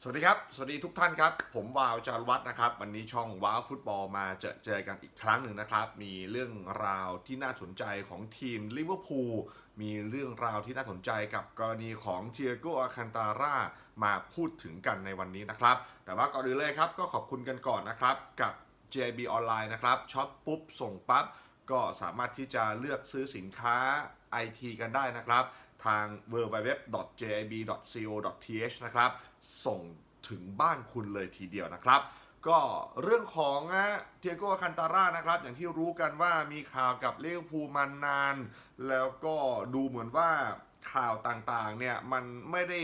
สวัสดีครับ สวัสดีทุกท่านครับ ผมวาวจารวัฒน์นะครับ วันนี้ช่องว้าวฟุตบอลมาเจอเจอกันอีกครั้งหนึ่งนะครับ มีเรื่องราวที่น่าสนใจของทีมลิเวอร์พูล มีเรื่องราวที่น่าสนใจกับกรณีของเทียโกอาคันตาร่ามาพูดถึงกันในวันนี้นะครับ แต่ว่าก่อนอื่นเลยครับก็ขอบคุณกันก่อนนะครับกับ JB ออนไลน์นะครับช็อปปุ๊บส่งปั๊บ ก็สามารถที่จะเลือกซื้อสินค้า IT กันได้นะครับ ทาง www.jib.co.th นะครับ ส่งถึงบ้านคุณเลยทีเดียวนะครับ ก็เรื่องของเทียโกคันตาร่านะครับ อย่างที่รู้กันว่ามีข่าวกับเลี้ยวภูมานาน แล้วก็ดูเหมือนว่าข่าวต่างๆเนี่ยมันไม่ได้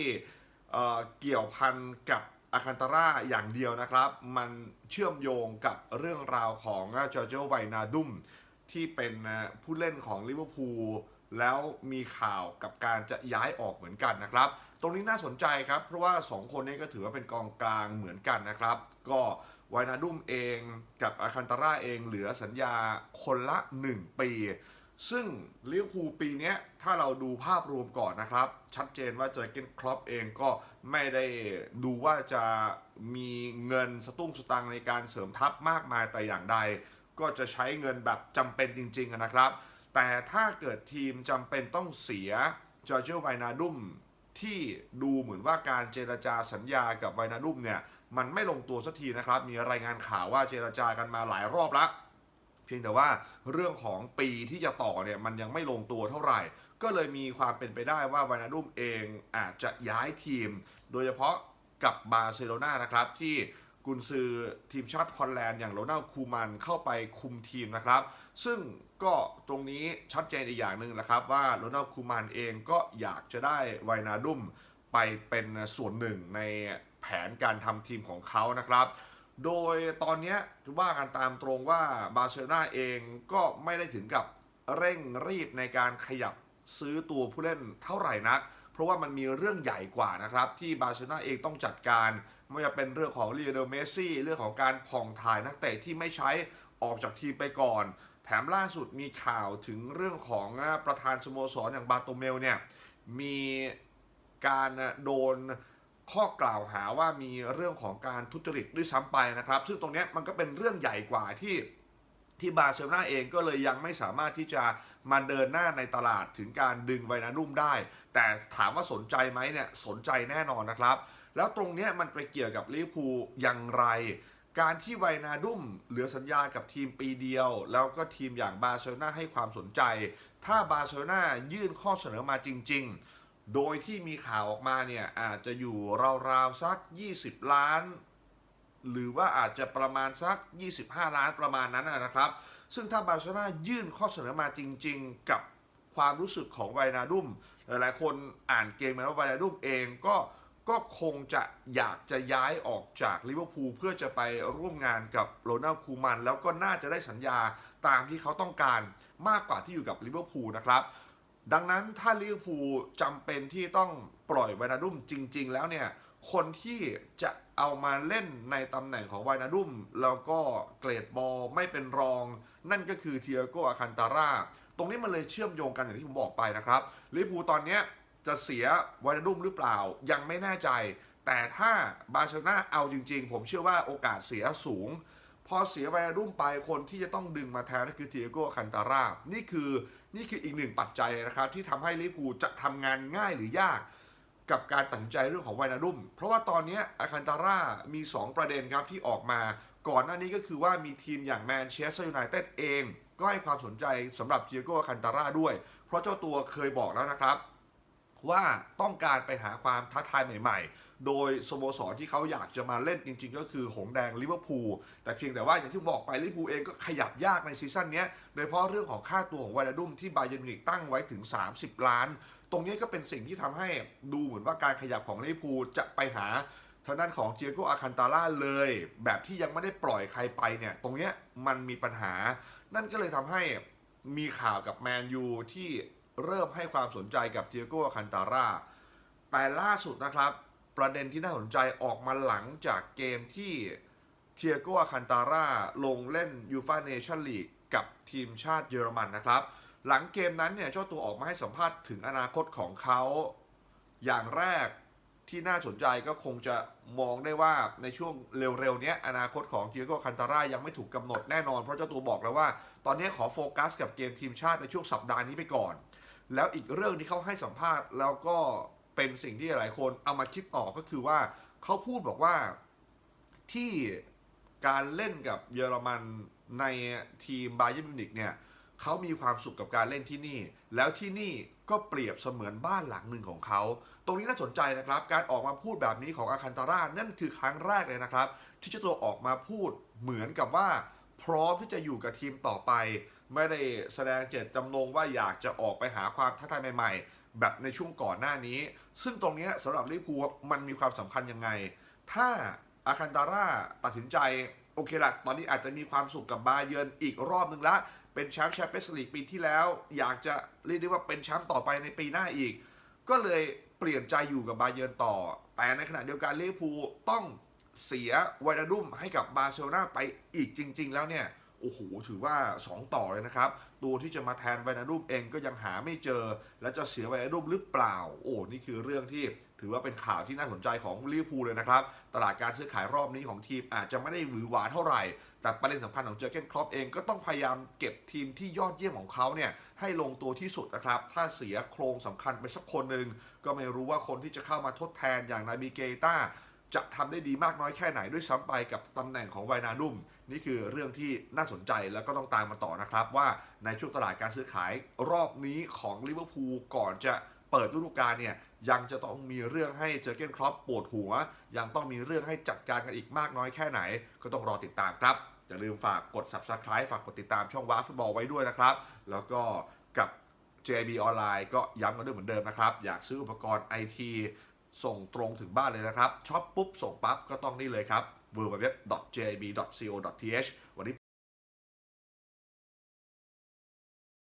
เอ่อเกี่ยวพันกับอาคันตาร่าอย่างเดียวนะครับ มันเชื่อมโยงกับเรื่องราวของจอร์เจไวนาดุม ที่เป็นผู้เล่นของลิเวอร์พูลแล้วมีข่าวกับการจะย้ายออกเหมือนกันนะครับ ตรงนี้น่าสนใจครับ เพราะว่า 2 คนนี้ก็ถือว่าเป็นกองกลางเหมือนกันนะครับ ก็วายนาดุมเองกับอาคันตาร่าเองเหลือสัญญาคนละ 1 ปี ซึ่งลิเวอร์พูลปีนี้ถ้าเราดูภาพรวมก่อนนะครับ ชัดเจนว่าเจอร์เกนครอปเองก็ไม่ได้ดูว่าจะมีเงินสตุ้งสตังในการเสริมทัพมากมายแต่อย่างใด ก็จะใช้เงินแบบจำเป็นจริงๆนะครับ แต่ถ้าเกิดทีมจำเป็นต้องเสียจอร์เจไวนาดุมที่ดูเหมือนว่าการเจรจาสัญญากับไวนาดุมเนี่ยมันไม่ลงตัวสักทีนะครับ มีรายงานข่าวว่าเจรจากันมาหลายรอบแล้วเพียงแต่ว่าเรื่องของปีที่จะต่อเนี่ยมันยังไม่ลงตัวเท่าไหร่ ก็เลยมีความเป็นไปได้ว่าไวนาดุมเองอาจจะย้ายทีม โดยเฉพาะกับบาร์เซโลนานะครับที่ กุนซือทีมชาติฮอลแลนด์อย่างโรนัลคูมันเข้าไปคุมทีมนะครับ ซึ่งก็ตรงนี้ชัดเจนอีกอย่างหนึ่งนะครับ ว่าโรนัลคูมันเองก็อยากจะได้ไวนาดุมไปเป็นส่วนหนึ่งในแผนการทำทีมของเขานะครับ โดยตอนนี้ว่ากันตามตรงว่าบาร์เซโลนาเองก็ไม่ได้ถึงกับเร่งรีบในการขยับซื้อตัวผู้เล่นเท่าไหร่นัก ราะว่ามันมีเรื่องใหญ่กว่านะครับ ที่บาร์เซโลนาเองต้องจัดการไม่ว่าจะเป็นเรื่องของลีโอเนลเมสซี่เรื่องของการผ่องถ่ายนักเตะที่ไม่ใช้ออกจากทีมไปก่อน แถมล่าสุดมีข่าวถึงเรื่องของประธานสโมสรอย่างบาโตเมลเนี่ยมีการโดนข้อกล่าวหาว่ามีเรื่องของการทุจริตด้วยซ้ำไปนะครับ ซึ่งตรงนี้มันก็เป็นเรื่องใหญ่กว่าที่ ที่บาร์เซโลนาเองก็เลยยังไม่สามารถที่จะมาเดินหน้าในตลาดถึงการดึงไวนาดุ่มได้ แต่ถามว่าสนใจไหมเนี่ยสนใจแน่นอนนะครับ แล้วตรงนี้มันไปเกี่ยวกับลิเวอร์พูลอย่างไร การที่ไวนาดุ่มเหลือสัญญากับทีมปีเดียว แล้วก็ทีมอย่างบาร์เซโลนาให้ความสนใจ ถ้าบาร์เซโลนายื่นข้อเสนอมาจริง ๆ โดยที่มีข่าวออกมาเนี่ยอาจจะอยู่ราวๆสัก 20 ล้าน หรือว่าอาจจะประมาณสัก 25 ล้านประมาณนั้นนะครับ ซึ่งถ้าบาร์เซโลนายื่นข้อเสนอมาจริง ๆ กับความรู้สึกของไวนาดุมหลายๆคนอ่านเกมมาว่าไวนาดุมเองก็ก็คงจะอยากจะย้ายออกจากลิเวอร์พูลเพื่อจะไปร่วมงานกับโรนัลคูมัน แล้วก็น่าจะได้สัญญาตามที่เขาต้องการมากกว่าที่อยู่กับลิเวอร์พูลนะครับดังนั้นถ้าลิเวอร์พูลจำเป็นที่ต้องปล่อยไวนาดุมจริง ๆ แล้วเนี่ย คนที่จะเอามาเล่นในตำแหน่งของไวนาดุมแล้วก็เกรดบอลไม่เป็นรอง นั่นก็คือเทียโกอาคันตาร่าตรงนี้มันเลยเชื่อมโยงกันอย่างที่ผมบอกไปนะครับลิเวอร์พูตอนนี้จะเสียไวนาดุมหรือเปล่ายังไม่แน่ใจ แต่ถ้าบาร์เซโลนาเอาจริงๆ ผมเชื่อว่าโอกาสเสียสูง พอเสียไวนาดุมไปคนที่จะต้องดึงมาแทนก็คือเทียโกอาคันตาร่านี่คือนี่คืออีกหนึ่งปัจจัยนะครับที่ทำให้ลิเวอร์พูจะทำงานง่ายหรือยาก กับการตัดสินใจเรื่องของไวนาดุมเพราะว่าตอนนี้อาคันตาร่ามี 2 ประเด็นครับที่ออกมา ก่อนหน้านี้ก็คือว่ามีทีมอย่างแมนเชสเตอร์ยูไนเต็ดเอง ก็ให้ความสนใจสำหรับเทียโกอาคันตาร่าด้วย เพราะเจ้าตัวเคยบอกแล้วนะครับ ว่าต้องการไปหาความท้าทายใหม่ ๆ โดยสโมสรที่เขาอยากจะมาเล่นจริง ๆ ก็คือหงแดงลิเวอร์พูลแต่เพียงแต่ว่าอย่างที่บอกไปลิเวอร์พูลเองก็ขยับยากในซีซั่นนี้โดยเฉพาะเรื่องของค่าตัวของไวนาดุมที่บาเยร์นมิวนิกตั้งไว้ถึง 30 ล้าน ตรงนี้ก็เป็นสิ่งที่ทำให้ดูเหมือนว่าการขยับของลิเวอร์พูลจะไปหาทางด้านของเจียโกอาคันตาร่าเลย แบบที่ยังไม่ได้ปล่อยใครไปเนี่ย ตรงเนี้ยมันมีปัญหา นั่นก็เลยทำให้มีข่าวกับแมนยูที่เริ่มให้ความสนใจกับเจียโกอาคันตาร่าแต่ล่าสุดนะครับ ประเด็นที่น่าสนใจออกมาหลังจากเกมที่เทียโกอาคันตาร่าลงเล่นยูฟาเนชั่นลีกกับทีมชาติเยอรมันนะครับ หลังเกมนั้นเนี่ยเจ้าตัวออกมาให้สัมภาษณ์ถึงอนาคตของเขา อย่างแรกที่น่าสนใจก็คงจะมองได้ว่าในช่วงเร็วๆนี้อนาคตของเทียโกคันตาร่ายังไม่ถูกกำหนดแน่นอน เพราะเจ้าตัวบอกแล้วว่า ตอนนี้ขอโฟกัสกับเกมทีมชาติในช่วงสัปดาห์นี้ไปก่อน แล้วอีกเรื่องที่เขาให้สัมภาษณ์ แล้วก็เป็นสิ่งที่หลายคนเอามาคิดต่อก็คือว่าเขาพูดบอกว่าที่การเล่นกับเยอรมันในทีมบาเยิร์นมิวนิกเนี่ย เขามีความสุขกับการเล่นที่นี่ แล้วที่นี่ก็เปรียบเสมือนบ้านหลังหนึ่งของเขา ตรงนี้น่าสนใจนะครับ การออกมาพูดแบบนี้ของอาคันตาร่านั่นคือครั้งแรกเลยนะครับ ที่เจ้าตัวออกมาพูดเหมือนกับว่า พร้อมที่จะอยู่กับทีมต่อไป ไม่ได้แสดงเจตจำนงว่าอยากจะออกไปหาความท้าทายใหม่ ๆ แบบในช่วงก่อนหน้านี้ ซึ่งตรงนี้สำหรับลิเวอร์พูลมันมีความสำคัญยังไง ถ้าอาคันตาร่าตัดสินใจ อเคละตอนนี้อาจจะมีความสุขกับบาเยิร์นอีกรอบนึงละ เป็นแชมป์แชมเปี้ยนส์ลีกปีที่แล้ว อยากจะเรียกได้ว่าเป็นแชมป์ต่อไปในปีหน้าอีก ก็เลยเปลี่ยนใจอยู่กับบาเยิร์นต่อ แต่ในขณะเดียวกันลิเวอร์พูลต้องเสียไวนาดุมให้กับบาร์เซโลนาไปอีกจริง ๆ แล้วเนี่ย โอ้โหถือว่า 2 ต่อเลยนะครับ ตัวที่จะมาแทนไวนาดุมเองก็ยังหาไม่เจอ แล้วจะเสียไวนาดุมหรือเปล่า โอ้นี่คือเรื่องที่ถือว่าเป็นข่าวที่น่าสนใจของลิเวอร์พูลเลยนะครับ ตลาดการซื้อขายรอบนี้ของทีมอาจจะไม่ได้หวือหวาเท่าไหร่ แต่ประเด็นสำคัญของเจอเกนครอปเองก็ต้องพยายามเก็บทีมที่ยอดเยี่ยมของเขาเนี่ยให้ลงตัวที่สุดนะครับ ถ้าเสียโครงสำคัญไปสักคนหนึ่งก็ไม่รู้ว่าคนที่จะเข้ามาทดแทนอย่างนาบิเกต้า จะทำได้ดีมากน้อยแค่ไหนด้วยซ้ำไปกับตำแหน่งของไวนาดุมนี่คือเรื่องที่น่าสนใจแล้วก็ต้องตามมาต่อนะครับ ว่าในช่วงตลาดการซื้อขายรอบนี้ของลิเวอร์พูลก่อนจะเปิดฤดูกาลเนี่ยยังจะต้องมีเรื่องให้เจอเกนครอปปวดหัว ยังต้องมีเรื่องให้จัดการกันอีกมากน้อยแค่ไหน ก็ต้องรอติดตามครับ อย่าลืมฝากกด subscribe ฝากกดติดตามช่องว้าฟุตบอลไว้ด้วยนะครับ แล้วก็กับ JB ออนไลน์ก็ย้ำกันด้วยเหมือนเดิมนะครับ อยากซื้ออุปกรณ์ไอที ส่งตรงถึงบ้านเลยนะครับช็อปปุ๊บ ส่งปั๊บ ก็ต้องนี่เลยครับ www.jb.co.th วันนี้